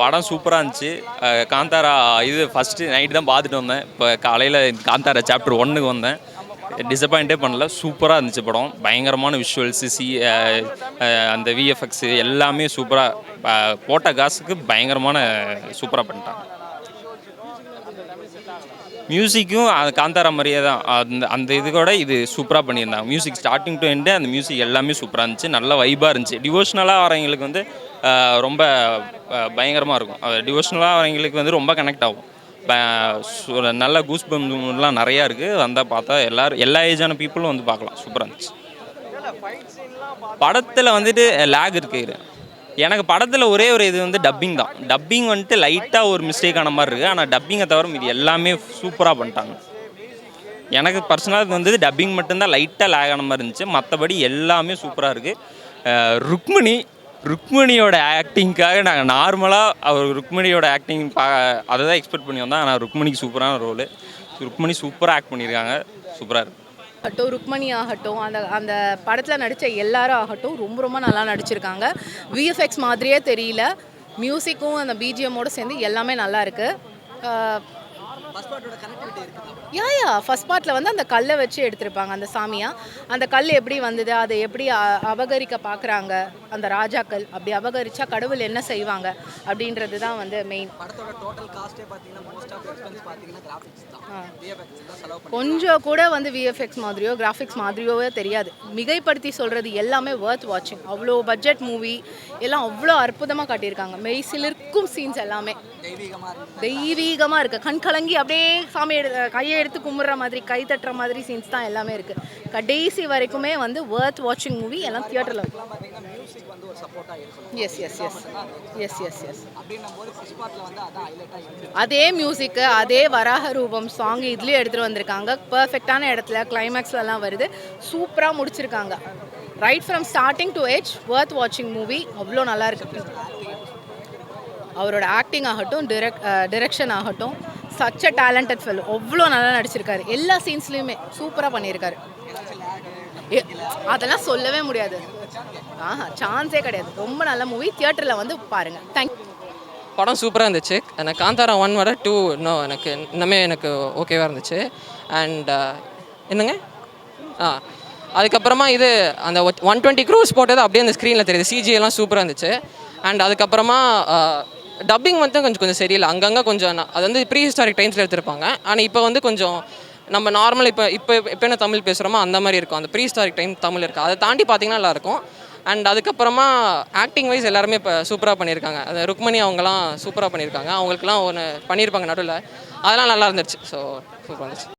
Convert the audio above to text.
படம் சூப்பராக இருந்துச்சு. காந்தாரா இது ஃபஸ்ட்டு நைட்டு தான் பார்த்துட்டு வந்தேன். இப்போ காலையில் காந்தாரா சாப்டர் ஒன்றுக்கு வந்தேன். டிசப்பாயிண்டே பண்ணல. சூப்பராக இருந்துச்சு படம். பயங்கரமான விஷுவல்ஸு சி அந்த விஎஃப்எக்ஸு எல்லாமே சூப்பராக போட்ட காசுக்கு பயங்கரமான சூப்பராக பண்ணிட்டாங்க. மியூசிக்கும் அது காந்தாரா மாதிரியே தான். அந்த அந்த இது கூட இது சூப்பராக பண்ணியிருந்தாங்க. மியூசிக் ஸ்டார்டிங் டு எண்டு அந்த மியூசிக் எல்லாமே சூப்பராக இருந்துச்சு. நல்ல வைபாக இருந்துச்சு. டிவோஷனலாக வரவங்களுக்கு வந்து ரொம்ப பயங்கரமாக இருக்கும். டிவோஷனலாக வரவங்களுக்கு வந்து ரொம்ப கனெக்ட் ஆகும். நல்ல கூஸ் பம்லாம் நிறையா இருக்குது வந்தால் பார்த்தா எல்லாரும் எல்லா ஏஜான பீப்புளும் வந்து பார்க்கலாம். சூப்பராக இருந்துச்சு. படத்தில் வந்துட்டு லேக் இருக்குது எனக்கு படத்தில் ஒரே ஒரு இது வந்து டப்பிங் தான். டப்பிங் வந்துட்டு லைட்டாக ஒரு மிஸ்டேக் ஆன மாதிரி இருக்குது ஆனால் டப்பிங்கை தவிர இது எல்லாமே சூப்பராக பண்ணிட்டாங்க. எனக்கு பர்சனலாக வந்து டப்பிங் மட்டும்தான். லைட்டாக லேக் ஆன மாதிரி இருந்துச்சு. மற்றபடி எல்லாமே சூப்பராக இருக்குது ருக்மிணி ருக்மணியோட ஆக்டிங்க்காக நாங்கள் நார்மலாக அவர் ருக்மணியோட ஆக்டிங் பா அதை தான் எக்ஸ்பெக்ட் பண்ணி வந்தோம். ஆனால் ருக்மிணிக்கு சூப்பரான ரோலு ருக்மிணி சூப்பராக ஆக்ட் பண்ணியிருக்காங்க. சூப்பராக இருக்கு. ஆகட்டும் ருக்மணி ஆகட்டும் அந்த அந்த படத்தில் நடித்த எல்லாரும் ஆகட்டும் ரொம்ப ரொம்ப நல்லா நடிச்சிருக்காங்க. விஎஃப்எக்ஸ் மாதிரியே தெரியல. மியூசிக்கும் அந்த பிஜிஎம்மோடு சேர்ந்து எல்லாமே நல்லா இருக்குது யா யா. ஃபர்ஸ்ட் பார்ட்டில் வந்து அந்த கல்லை வச்சு எடுத்திருப்பாங்க அந்த சாமியா. அந்த கல் எப்படி வந்தது? அதை எப்படி அபகரிக்க பார்க்குறாங்க அந்த ராஜாக்கள் அப்படி அபகரிச்சா கடவுள் என்ன செய்வாங்க? அப்படின்றது தான். வந்து மெயின் கொஞ்சம் கூட வந்து விஎஃப்எக்ஸ் மாதிரியோ கிராஃபிக்ஸ் மாதிரியோவே தெரியாது. மிகைப்படுத்தி சொல்கிறது எல்லாமே ஒர்த் வாட்சிங் அவ்வளோ பட்ஜெட் மூவி எல்லாம் அவ்வளோ அற்புதமாக காட்டியிருக்காங்க. மெய்சிலிருக்கும் சீன்ஸ் எல்லாமே. தெய்வீகமாக இருக்கு. தெய்வீகமாக இருக்குது கண் கலங்கி அப்படியே சாமி எடு கையை எடுத்து கும்பிட்ற மாதிரி கை தட்டுற மாதிரி சீன்ஸ் தான் எல்லாமே இருக்குது கடைசி வரைக்குமே வந்து வேர்த் வாட்சிங் மூவி எல்லாம் தியேட்டரில் yes yes yes yes yes yes அதே மியூசிக்கு அதே வராக ரூபம் சாங் இதுலேயும் எடுத்துகிட்டு வந்திருக்காங்க. பர்ஃபெக்டான இடத்துல கிளைமேக்ஸ்லலாம் வருது. சூப்பராக முடிச்சிருக்காங்க. Right from starting to age worth வாட்சிங் மூவி அவ்வளோ நல்லா இருக்கு. அவரோட ஆக்டிங் ஆகட்டும் டிரெக்ட் டிரெக்ஷன் ஆகட்டும். சச் அ டேலண்டட் ஃபெல் அவ்வளோ நல்லா நடிச்சிருக்காரு. எல்லா சீன்ஸ்லையுமே சூப்பராக பண்ணியிருக்காரு. அதெல்லாம் சொல்லவே முடியாது. ஆஹா சான்ஸே கிடையாது. ரொம்ப நல்ல மூவி தியேட்டரில் வந்து பாருங்கள் தேங்க் படம் சூப்பராக இருந்துச்சு. எனக்கு காந்தாரா ஒன் வர டூ இன்னும் எனக்கு இன்னுமே எனக்கு ஓகேவாக இருந்துச்சு. அண்ட் uh, என்னங்க? ஆ அதுக்கப்புறமா இது அந்த ஒன் டுவெண்ட்டி க்ரூஸ் போட்டது அப்படியே அந்த ஸ்க்ரீனில் தெரியுது. CGI எல்லாம் சூப்பராக இருந்துச்சு. அண்ட் அதுக்கப்புறமா uh, டப்பிங் வந்து கொஞ்சம் கொஞ்சம் சரியில்லை. அங்கங்கே கொஞ்சம் அது வந்து ப்ரீ ஹிஸ்டாரிக் டைம்ஸில் எடுத்திருப்பாங்க. ஆனால் இப்போ வந்து கொஞ்சம் நம்ம நார்மல் இப்போ இப்போ இப்போ என்ன தமிழ் பேசுகிறோமோ அந்த மாதிரி இருக்கும். அந்த ப்ரீ ஹிஸ்டாரிக் டைம் தமிழ் இருக்குது அதை தாண்டி பார்த்தீங்கன்னா நல்லாயிருக்கும். அண்ட் அதுக்கப்புறமா ஆக்டிங் வைஸ் எல்லாருமே இப்போ சூப்பராக பண்ணியிருக்காங்க. அந்த ருக்மணி அவங்கலாம் சூப்பராக பண்ணியிருக்காங்க. அவங்களுக்குலாம் ஒன்று பண்ணியிருப்பாங்க நடுவில். அதெல்லாம் நல்லா இருந்துச்சு ஸோ சூப்பராக இருந்துச்சு.